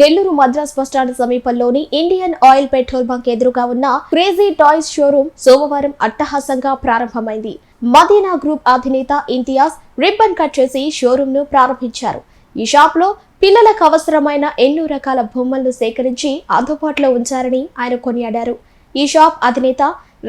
Nellore Madras bus stand సమీపంలోని Indian Oil petrol bunk ఎదురుగా ఉన్న క్రేజీ టాయ్స్ షోరూమ్ సోమవారం అట్టహాసంగా ప్రారంభమైంది. మదీనా గ్రూప్ అధినేత ఇంతియాజ్ రిబ్బన్ కట్ చేసి షోరూమ్ను ప్రారంభించారు. ఈ షాప్లో పిల్లలకు అవసరమైన ఎన్నో రకాల బొమ్మలను సేకరించి అందుబాటులో ఉంచారని ఆయన కొనియాడారు. ఈ షాప్ అధినేత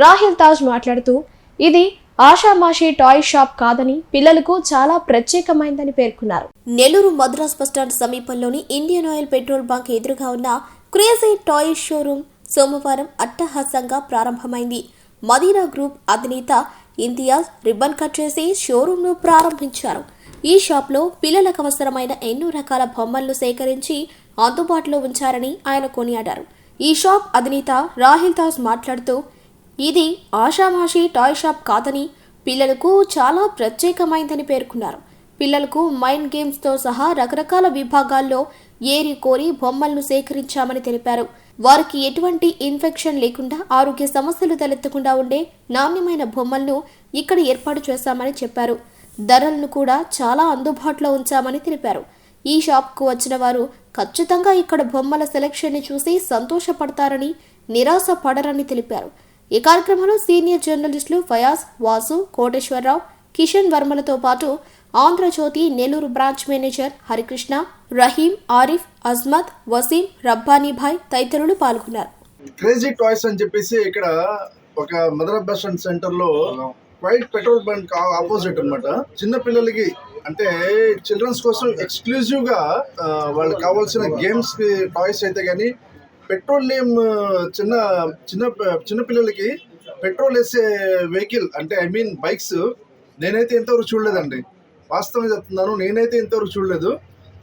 రాహిల్ తాజ్ మాట్లాడుతూ ఇది ఆషామాషి టాయ్ షాప్ కాదని పిల్లలకు చాలా ప్రత్యేకమైందని పేర్కొన్నారు. నెల్లూరు మద్రాస్ బస్టాండ్ సమీపంలోని ఇండియన్ ఆయిల్ పెట్రోల్ బంక్ ఎదురుగా ఉన్న క్రేజీ టాయ్ షోరూమ్ సోమవారం అట్టహాసంగా ప్రారంభమైంది. మదీనా గ్రూప్ అధినేత ఇంతియాజ్ రిబ్బన్ కట్ చేసి షోరూంను ప్రారంభించారు. ఈ షాప్లో పిల్లలకు అవసరమైన ఎన్నో రకాల బొమ్మలను సేకరించి అందుబాటులో ఉంచారని ఆయన కొనియాడారు. ఈ షాప్ అధినేత రాహిల్ దాస్ మాట్లాడుతూ ఇది ఆషామాషి టాయ్ షాప్ కాదని పిల్లలకు చాలా ప్రత్యేకమైందని పేర్కొన్నారు. పిల్లలకు మైండ్ గేమ్స్తో సహా రకరకాల విభాగాల్లో ఏరి కోరి బొమ్మలను సేకరించామని తెలిపారు. వారికి ఎటువంటి ఇన్ఫెక్షన్ లేకుండా ఆరోగ్య సమస్యలు తలెత్తకుండా ఉండే నాణ్యమైన బొమ్మలను ఇక్కడ ఏర్పాటు చేశామని చెప్పారు. ధరలను కూడా చాలా అందుబాటులో ఉంచామని తెలిపారు. ఈ షాప్కు వచ్చిన వారు ఖచ్చితంగా ఇక్కడ బొమ్మల సెలెక్షన్ని చూసి సంతోషపడతారని నిరాశ పడరని తెలిపారు. ఈ కార్యక్రమంలో సీనియర్ జర్నలిస్టులు ఫయాజ్ వాసు కోటేశ్వరరావు కిషన్ వర్మలతో పాటు ఆంధ్రజ్యోతి నెల్లూరు బ్రాంచ్ మేనేజర్ హరికృష్ణ రహీం ఆరిఫ్ అజ్మత్ వసీం రబ్బానీభాయ్ తదితరులు పాల్గొన్నారు. క్రేజీ టాయ్స్ అని చెప్పేసి ఇక్కడ ఒక మదర్ బస్ సెంటర్లో వైట్ పెట్రోల్ బంక్ ఆపోజిట్ అన్నమాట. చిన్న పిల్లలకి అంటే చిల్డ్రన్స్ కోసం ఎక్స్క్లూజివ్గా వాళ్ళకి కావాల్సిన గేమ్స్కి టాయ్స్ అయితే కానీ పెట్రోలియం చిన్న చిన్న చిన్నపిల్లలకి పెట్రోల్ వేసే వెహికల్ అంటే ఐ మీన్ బైక్స్ నేనైతే ఇంతవరకు చూడలేదండి. వాస్తవం చెప్తున్నాను నేనైతే ఇంతవరకు చూడలేదు.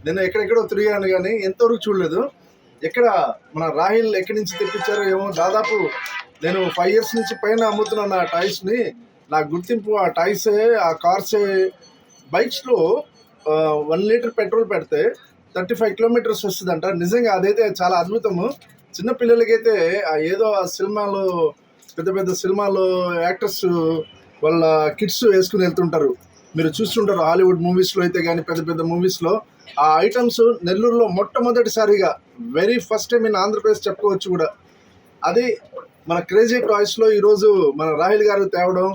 నేను ఎక్కడెక్కడో తిరిగాను కానీ ఎంతవరకు చూడలేదు. ఎక్కడ మన రాహిల్ ఎక్కడి నుంచి తెప్పించారో ఏమో దాదాపు నేను ఫైవ్ ఇయర్స్ నుంచి పైన అమ్ముతున్నాను ఆ టాయ్స్ని నా. గుర్తింపు ఆ టాయ్సే ఆ కార్సే బైక్స్లో వన్ లీటర్ పెట్రోల్ పెడితే థర్టీ ఫైవ్ కిలోమీటర్స్ వస్తుందంట. నిజంగా అదైతే చాలా అద్భుతము. చిన్న పిల్లలకైతే ఆ ఏదో ఆ సినిమాలో పెద్ద పెద్ద సినిమాలో యాక్టర్స్ వాళ్ళ కిడ్స్ వేసుకుని వెళ్తుంటారు. మీరు చూస్తుంటారు హాలీవుడ్ మూవీస్లో అయితే కానీ పెద్ద పెద్ద మూవీస్లో ఆ ఐటమ్స్ నెల్లూరులో మొట్టమొదటిసారిగా very first time in Andhra Pradesh చెప్పుకోవచ్చు కూడా. అది మన క్రేజీ టాయ్స్లో ఈరోజు మన రాహిల్ గారు తేవడం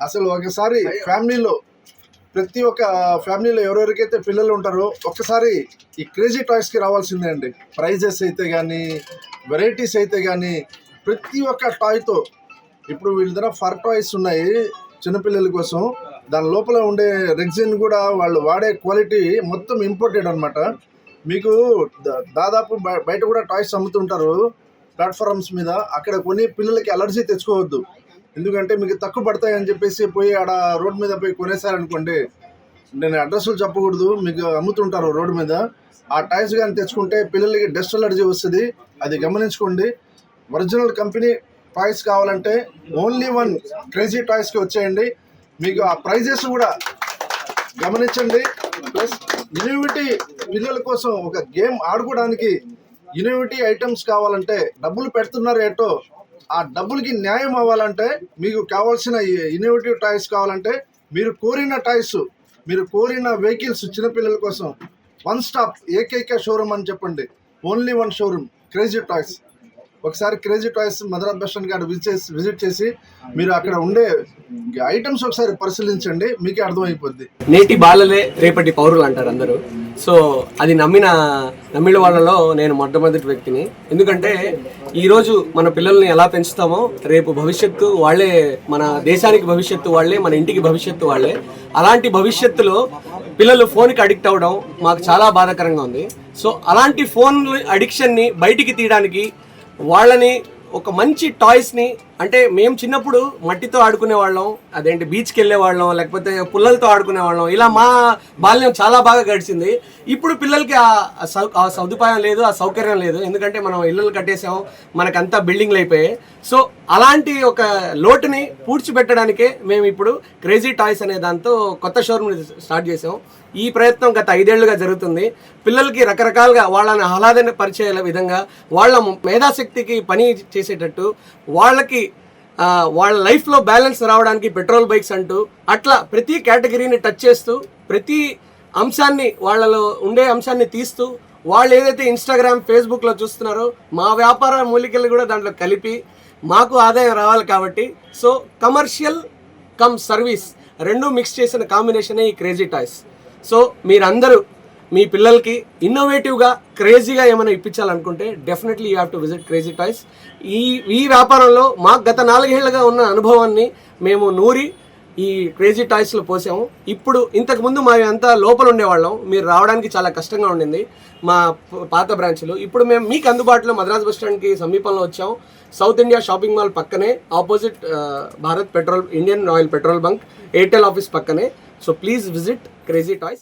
అసలు ఒకసారి ఫ్యామిలీలో ప్రతి ఒక్క ఫ్యామిలీలో ఎవరెవరికైతే పిల్లలు ఉంటారో ఒక్కసారి ఈ క్రేజీ టాయ్స్కి రావాల్సిందే అండి. ప్రైజెస్ అయితే కానీ వెరైటీస్ అయితే కానీ ప్రతి ఒక్క టాయ్తో ఇప్పుడు వీళ్ళ దగ్గర ఫర్ టాయ్స్ ఉన్నాయి చిన్నపిల్లల కోసం. దాని లోపల ఉండే రెగ్జిన్ కూడా వాళ్ళు వాడే క్వాలిటీ మొత్తం ఇంపోర్టెడ్ అనమాట మీకు దాదాపు బయట కూడా టాయ్స్ అమ్ముతుంటారు ప్లాట్ఫారమ్స్ మీద. అక్కడ కొని పిల్లలకి అలర్జీ తెచ్చుకోవద్దు. ఎందుకంటే మీకు తక్కువ పడతాయి అని చెప్పేసి పోయి ఆడ రోడ్ మీద పోయి కొనేసారనుకోండి నేను అడ్రస్లు చెప్పకూడదు మీకు అమ్ముతుంటారు రోడ్డు మీద. ఆ టాయ్స్ కానీ తెచ్చుకుంటే పిల్లలకి డస్ట్ అలర్జీ వస్తుంది అది గమనించుకోండి. ఒరిజినల్ కంపెనీ టాయ్స్ కావాలంటే ఓన్లీ వన్ క్రేజీ టాయ్స్కి వచ్చేయండి. మీకు ఆ ప్రైజెస్ కూడా గమనించండి. ప్లస్ యూనివిటీ పిల్లల కోసం ఒక గేమ్ ఆడుకోవడానికి యూనివిటీ ఐటమ్స్ కావాలంటే డబ్బులు పెడుతున్నారు ఏటో ఆ డబ్బులకి న్యాయం అవ్వాలంటే మీకు కావాల్సిన ఇన్నోవేటివ్ టాయ్స్ కావాలంటే మీరు కోరిన టాయ్స్ మీరు కోరిన వెహికల్స్ చిన్నపిల్లల కోసం వన్ స్టాప్ ఏకైక షోరూమ్ అని చెప్పండి. Only one showroom crazy toys ఒకసారి క్రేజీ టాయ్స్ మదర్ బస్ గారు విజిట్ చేసి విజిట్ చేసి మీరు అక్కడ ఉండే ఐటమ్స్ ఒకసారి పరిశీలించండి మీకే అర్థమైపోద్ది. నేటి బాలలే రేపటి పౌరులు అంటారు అందరూ. సో అది నమ్మిన నమ్మిన వాళ్ళలో నేను మొట్టమొదటి వ్యక్తిని. ఎందుకంటే ఈరోజు మన పిల్లల్ని ఎలా పెంచుతామో రేపు భవిష్యత్తు వాళ్ళే మన దేశానికి భవిష్యత్తు వాళ్ళే మన ఇంటికి భవిష్యత్తు వాళ్ళే. అలాంటి భవిష్యత్తులో పిల్లలు ఫోన్కి అడిక్ట్ అవ్వడం మాకు చాలా బాధాకరంగా ఉంది. సో అలాంటి ఫోన్ అడిక్షన్ని బయటికి తీయడానికి వాళ్ళని ఒక మంచి టాయ్స్ని అంటే మేము చిన్నప్పుడు మట్టితో ఆడుకునే వాళ్ళం అదేంటి బీచ్కి వెళ్ళే వాళ్ళం లేకపోతే పుల్లలతో ఆడుకునే వాళ్ళం. ఇలా మా బాల్యం చాలా బాగా గడిచింది. ఇప్పుడు పిల్లలకి ఆ- సౌ- ఆ సదుపాయం లేదు ఆ సౌకర్యం లేదు. ఎందుకంటే మనం ఇళ్ళు కట్టేసాం మనకంతా బిల్డింగ్లు అయిపోయాయి. సో అలాంటి ఒక లోటుని పూడ్చిపెట్టడానికే మేము ఇప్పుడు క్రేజీ టాయ్స్ అనే దాంతో కొత్త షోరూమ్ స్టార్ట్ చేసాం ఈ ప్రయత్నం గత ఐదేళ్ళుగా జరుగుతుంది. పిల్లలకి రకరకాలుగా వాళ్ళని ఆహ్లాదన పరిచే విధంగా వాళ్ళ మేధాశక్తికి పని చేసేటట్టు వాళ్ళకి వాళ్ళ లైఫ్లో బ్యాలెన్స్ రావడానికి పెట్రోల్ బైక్స్ అంటూ అట్లా ప్రతి కేటగిరీని టచ్ చేస్తూ ప్రతి అంశాన్ని వాళ్ళలో ఉండే అంశాన్ని తీస్తూ వాళ్ళు ఏదైతే ఇన్స్టాగ్రామ్ ఫేస్బుక్లో చూస్తున్నారో మా వ్యాపార మూలికలు కూడా దాంట్లో కలిపి మాకు ఆదాయం రావాలి కాబట్టి సో కమర్షియల్ కమ్ సర్వీస్ రెండు మిక్స్ చేసిన కాంబినేషనే ఈ క్రేజీ టాయ్స్ సో మీరందరూ మీ పిల్లలకి ఇన్నోవేటివ్గా క్రేజీగా ఏమైనా ఇప్పించాలనుకుంటే definitely you have to visit crazy toys ఈ ఈ వ్యాపారంలో మాకు గత నాలుగేళ్ళుగా ఉన్న అనుభవాన్ని మేము నూరి ఈ క్రేజీ టాయ్స్లో పోసాము. ఇప్పుడు ఇంతకుముందు మా అంతా లోపల ఉండేవాళ్ళం. మీరు రావడానికి చాలా కష్టంగా ఉండింది మా పాత బ్రాంచ్లో ఇప్పుడు మేము మీకు అందుబాటులో మద్రాస్ బస్ స్టాండ్కి సమీపంలో వచ్చాము. సౌత్ ఇండియా షాపింగ్ మాల్ పక్కనే opposite Bharat petrol Indian Oil petrol bunk Airtel office పక్కనే. So please visit crazy toys